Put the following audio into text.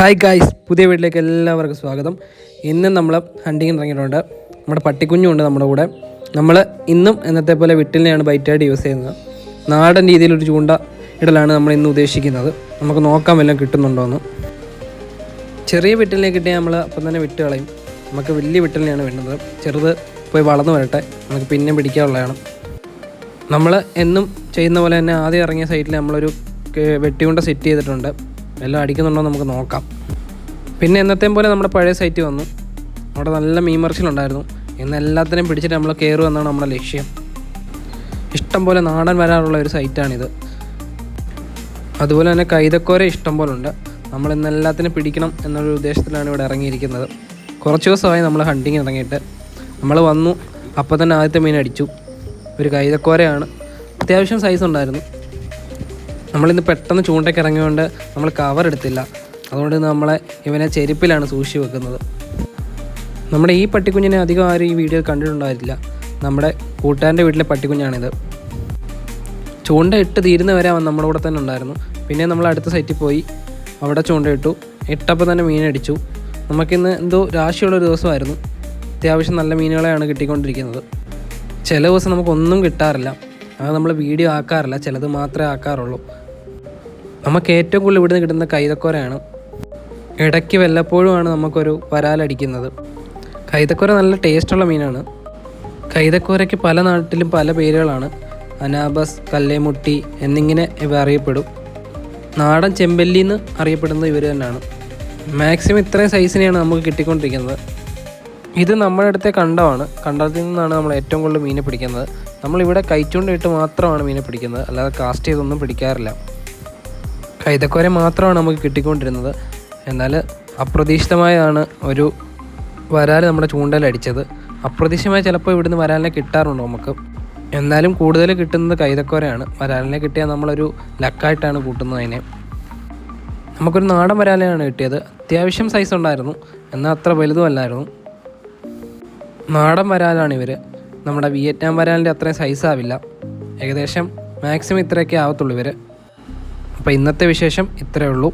Hi guys പുതിയ വീട്ടിലേക്ക് എല്ലാവർക്കും സ്വാഗതം. ഇന്ന് നമ്മൾ ഹണ്ടിങ്ങിന് ഇറങ്ങിയിട്ടുണ്ട്. നമ്മുടെ പട്ടിക്കുഞ്ഞുണ്ട് നമ്മുടെ കൂടെ. നമ്മൾ ഇന്നും എന്നത്തെ പോലെ വിട്ടിലിനെയാണ് ബൈറ്റായിട്ട് യൂസ് ചെയ്യുന്നത്. നാടൻ രീതിയിലൊരു ചൂണ്ട ഇടലാണ് നമ്മൾ ഇന്ന് ഉദ്ദേശിക്കുന്നത്. നമുക്ക് നോക്കാൻ വല്ലതും കിട്ടുന്നുണ്ടോയെന്ന് ചെറിയ വിട്ടലിനെ കിട്ടിയാൽ നമ്മൾ അപ്പം തന്നെ വിട്ട് കളയും. നമുക്ക് വലിയ വിട്ടലിനെയാണ് വേണ്ടത്. ചെറുത് പോയി വളർന്നു വരട്ടെ. നമുക്ക് പിന്നെ പിടിക്കാനുള്ളതാണ്. നമ്മൾ എന്നും ചെയ്യുന്ന പോലെ തന്നെ ആദ്യം ഇറങ്ങിയ സൈറ്റിൽ നമ്മളൊരു വെട്ടികൊണ്ട് സെറ്റ് ചെയ്തിട്ടുണ്ട്. എല്ലാം അടിക്കുന്നുണ്ടോ നമുക്ക് നോക്കാം. പിന്നെ എന്നത്തെയും പോലെ നമ്മുടെ പഴയ സൈറ്റ് വന്നു. അവിടെ നല്ല മീൻ മറിച്ചിലുണ്ടായിരുന്നു ഇന്ന് എല്ലാത്തിനെയും പിടിച്ചിട്ട് നമ്മൾ കയറുക എന്നാണ് നമ്മുടെ ലക്ഷ്യം. ഇഷ്ടം പോലെ നാടൻ വരാറുള്ള ഒരു സൈറ്റാണിത് അതുപോലെ തന്നെ കൈതക്കോര ഇഷ്ടം പോലെ ഉണ്ട്. നമ്മൾ ഇന്ന് എല്ലാത്തിനും പിടിക്കണം എന്നൊരു ഉദ്ദേശത്തിലാണ് ഇവിടെ ഇറങ്ങിയിരിക്കുന്നത്. കുറച്ച് ദിവസമായി നമ്മൾ ഹണ്ടിങ് ഇറങ്ങിയിട്ട്. നമ്മൾ വന്നു. അപ്പോൾ തന്നെ ആദ്യത്തെ മീൻ അടിച്ചു. ഒരു കൈതക്കോരയാണ്. അത്യാവശ്യം സൈസ് ഉണ്ടായിരുന്നു. നമ്മളിന്ന് പെട്ടെന്ന് ചൂണ്ടയ്ക്ക് ഇറങ്ങിയതുകൊണ്ട് നമ്മൾ കവർ എടുത്തില്ല. അതുകൊണ്ട് നമ്മളെ ഇവനെ ചെരുപ്പിലാണ് സൂക്ഷി വെക്കുന്നത്. നമ്മുടെ ഈ പട്ടിക്കുഞ്ഞിനെ അധികം ആരും ഈ വീഡിയോ കണ്ടിട്ടുണ്ടായിരുന്നില്ല നമ്മുടെ കൂട്ടുകാരന്റെ വീട്ടിലെ പട്ടിക്കുഞ്ഞാണിത്. ചൂണ്ട ഇട്ട് തീരുന്ന വരെ അവൻ നമ്മുടെ കൂടെ തന്നെ ഉണ്ടായിരുന്നു. പിന്നെ നമ്മൾ അടുത്ത സൈറ്റിൽ പോയി അവിടെ ചൂണ്ടയിട്ടു ഇട്ടപ്പോൾ തന്നെ മീനടിച്ചു നമുക്കിന്ന് എന്തോ രാശിയുള്ളൊരു ദിവസമായിരുന്നു. അത്യാവശ്യം നല്ല മീനുകളെയാണ് കിട്ടിക്കൊണ്ടിരിക്കുന്നത്. ചില ദിവസം നമുക്കൊന്നും കിട്ടാറില്ല. അത് നമ്മൾ വീഡിയോ ആക്കാറില്ല. ചിലത് മാത്രമേ ആക്കാറുള്ളൂ. നമുക്ക് ഏറ്റവും കൂടുതൽ ഇവിടുന്ന് കിട്ടുന്ന കൈതക്കോരയാണ്. ഇടയ്ക്ക് വല്ലപ്പോഴുമാണ് നമുക്കൊരു വരാലടിക്കുന്നത്. കൈതക്കോര നല്ല ടേസ്റ്റുള്ള മീനാണ്. കൈതക്കോരയ്ക്ക് പല നാട്ടിലും പല പേരുകളാണ്. അനാബസ് കല്ലേമുട്ടി എന്നിങ്ങനെ ഇവ അറിയപ്പെടും. നാടൻ ചെമ്പല്ലി എന്ന് അറിയപ്പെടുന്നത് ഇവർ തന്നെയാണ്. മാക്സിമം ഇത്രയും സൈസിനെയാണ് നമുക്ക് കിട്ടിക്കൊണ്ടിരിക്കുന്നത്. ഇത് നമ്മുടെ അടുത്തെ കണ്ടമാണ്. കണ്ടത്തിൽ നിന്നാണ് നമ്മൾ ഏറ്റവും കൂടുതൽ മീനെ പിടിക്കുന്നത്. നമ്മളിവിടെ കൈച്ചുണ്ടിട്ട് മാത്രമാണ് മീനെ പിടിക്കുന്നത്. അല്ലാതെ കാസ്റ്റ് ചെയ്തൊന്നും പിടിക്കാറില്ല. കൈതക്കോര മാത്രമാണ് നമുക്ക് കിട്ടിക്കൊണ്ടിരുന്നത്. എന്നാൽ അപ്രതീക്ഷിതമായാണ് ഒരു വരാൽ നമ്മുടെ ചൂണ്ടയിൽ അടിച്ചത്. അപ്രതീക്ഷിതമായി ചിലപ്പോൾ ഇവിടുന്ന് വരാലിനെ കിട്ടാറുണ്ട് നമുക്ക്. എന്നാലും കൂടുതൽ കിട്ടുന്നത് കൈതക്കോരയാണ്. വരാലിനെ കിട്ടിയാൽ നമ്മളൊരു ലക്കായിട്ടാണ് കൂട്ടുന്നത് അതിനെ. നമുക്കൊരു നാടൻ വരാലയാണ് കിട്ടിയത്. അത്യാവശ്യം സൈസ് ഉണ്ടായിരുന്നു. എന്നാൽ അത്ര വലുതുമല്ലായിരുന്നു നാടൻ വരാലാണ് ഇവർ നമ്മുടെ വിയറ്റ്നാം വരാലിന്റെ അത്രയും സൈസ് ആവില്ല. ഏകദേശം മാക്സിമം ഇത്രയൊക്കെ ആവത്തുള്ളൂ ഇവർ അപ്പോൾ ഇന്നത്തെ വിശേഷം ഇത്രയേ ഉള്ളൂ.